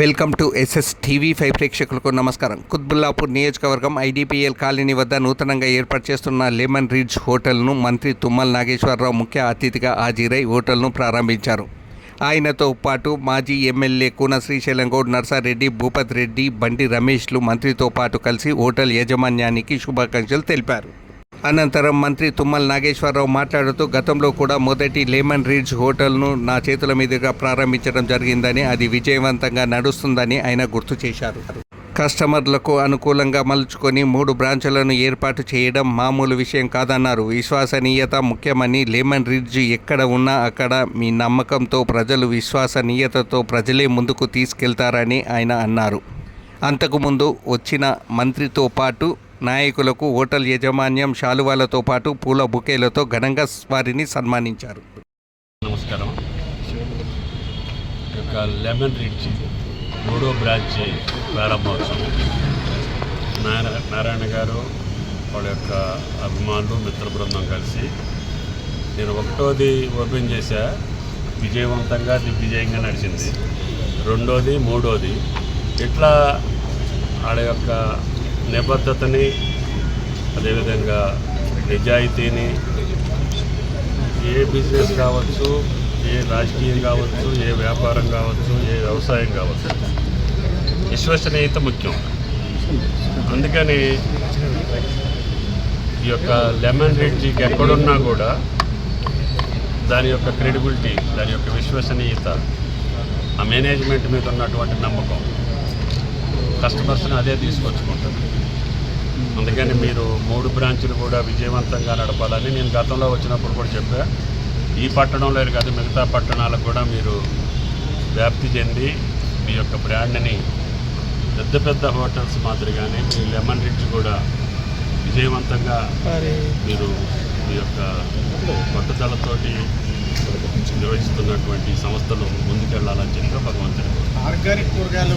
Welcome to SS TV five ప్రేక్షకులకు నమస్కారం. కుత్బుల్లాపూర్ నియోజకవర్గం ఐడిపిఎల్ కాలనీ వద్ద నూతనంగా ఏర్పాటు చేస్తున్న లెమన్ రిడ్జ్ హోటల్ను మంత్రి తుమ్మల నాగేశ్వరరావు ముఖ్య అతిథిగా హాజరై హోటల్ను ప్రారంభించారు. ఆయనతో పాటు మాజీ ఎమ్మెల్యే కూన శ్రీశైలం గౌడ్ నర్సారెడ్డి భూపత్ రెడ్డి బండి రమేష్లు మంత్రితో పాటు కలిసి హోటల్ యాజమాన్యానికి శుభాకాంక్షలు తెలిపారు. అనంతరం మంత్రి తుమ్మల నాగేశ్వరరావు మాట్లాడుతూ గతంలో కూడా మొదటి లేమన్ రిడ్జ్ హోటల్ను నా చేతుల మీదుగా ప్రారంభించడం జరిగిందని అది విజయవంతంగా నడుస్తుందని ఆయన గుర్తు చేశారు. కస్టమర్లకు అనుకూలంగా మలుచుకొని మూడు బ్రాంచులను ఏర్పాటు చేయడం మామూలు విషయం కాదన్నారు. విశ్వసనీయత ముఖ్యమని లెమన్ రిడ్జ్ ఎక్కడ ఉన్నా అక్కడ మీ నమ్మకంతో ప్రజలు విశ్వసనీయతతో ప్రజలే ముందుకు తీసుకెళ్తారని ఆయన అన్నారు. అంతకుముందు వచ్చిన మంత్రితో పాటు నాయకులకు హోటల్ యాజమాన్యం శాలువాలతో పాటు పూల బుకేలతో ఘనంగా వారిని సన్మానించారు. నమస్కారం. యొక్క లెమన్ రిడ్జ్ మూడో బ్రాంచ్ ప్రారంభోత్సవం. నారాయణ నారాయణ గారు వాళ్ళ యొక్క అభిమానులు మిత్ర బృందం కలిసి నేను ఒకటోది ఓపెన్ చేశా. విజయవంతంగా దిగ్విజయంగా నడిచింది. రెండోది మూడోది. ఇట్లా వాళ్ళ యొక్క నిబద్ధతని అదేవిధంగా నిజాయితీని ఏ బిజినెస్ కావచ్చు ఏ రాజకీయం కావచ్చు ఏ వ్యాపారం కావచ్చు ఏ వ్యవసాయం కావచ్చు. విశ్వసనీయత ముఖ్యం. అందుకని ఈ యొక్క లెమన్ రిడ్జికి ఎక్కడున్నా కూడా దాని యొక్క క్రెడిబిలిటీ దాని యొక్క విశ్వసనీయత ఆ మేనేజ్మెంట్ మీద ఉన్నటువంటి నమ్మకం కస్టమర్స్ని అదే తీసుకొచ్చుకుంటుంది. అందుకని మీరు మూడు బ్రాంచులు కూడా విజయవంతంగా నడపాలని నేను గతంలో వచ్చినప్పుడు కూడా చెప్పా. ఈ పట్టణంలో కాదు మిగతా పట్టణాలకు కూడా మీరు వ్యాప్తి చెంది మీ యొక్క బ్రాండ్ని పెద్ద పెద్ద హోటల్స్ మాదిరిగానే మీ లెమన్ రిడ్జ్ కూడా విజయవంతంగా మీరు మీ యొక్క పట్టుదలతోటి నిర్వహిస్తున్నటువంటి సంస్థలు ముందుకెళ్ళాలని చెప్పి భగవంతుని ఆర్గానిక్ కూరగాయలు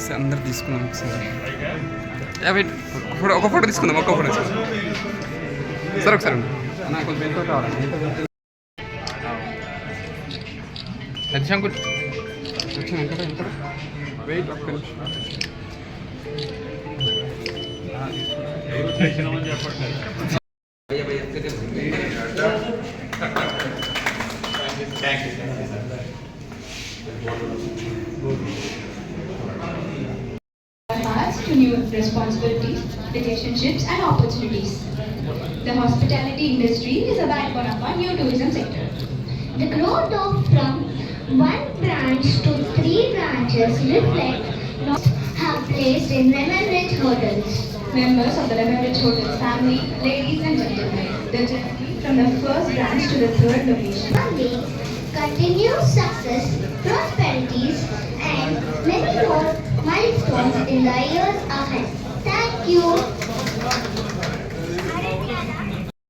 వస్తే అందరు తీసుకుందాం ఒకసారి. యా, వెయిట్ ఒక ఫోటో ఒక ఫోటో తీసుకుందాం ఒక్క ఫోటో తీసుకుందాం. సార్ ఒకసారి నాకు కొంచెం ఎంతో కావాలి అది శంకుల్ వచ్చిన వెంకట వెంకట. వెయిట్ ఒక్క నిమిషం. To new responsibilities, relationships, and opportunities. The hospitality industry is a backbone of our new tourism sector. The growth of from one branch to three branches reflects have placed in Lemon Ridge hotels. Members of the Lemon Ridge Hotels family, ladies and gentlemen, the journey from the first branch to the third location. Monday, continued success, prosperities, and events in the years ahead. Thank you.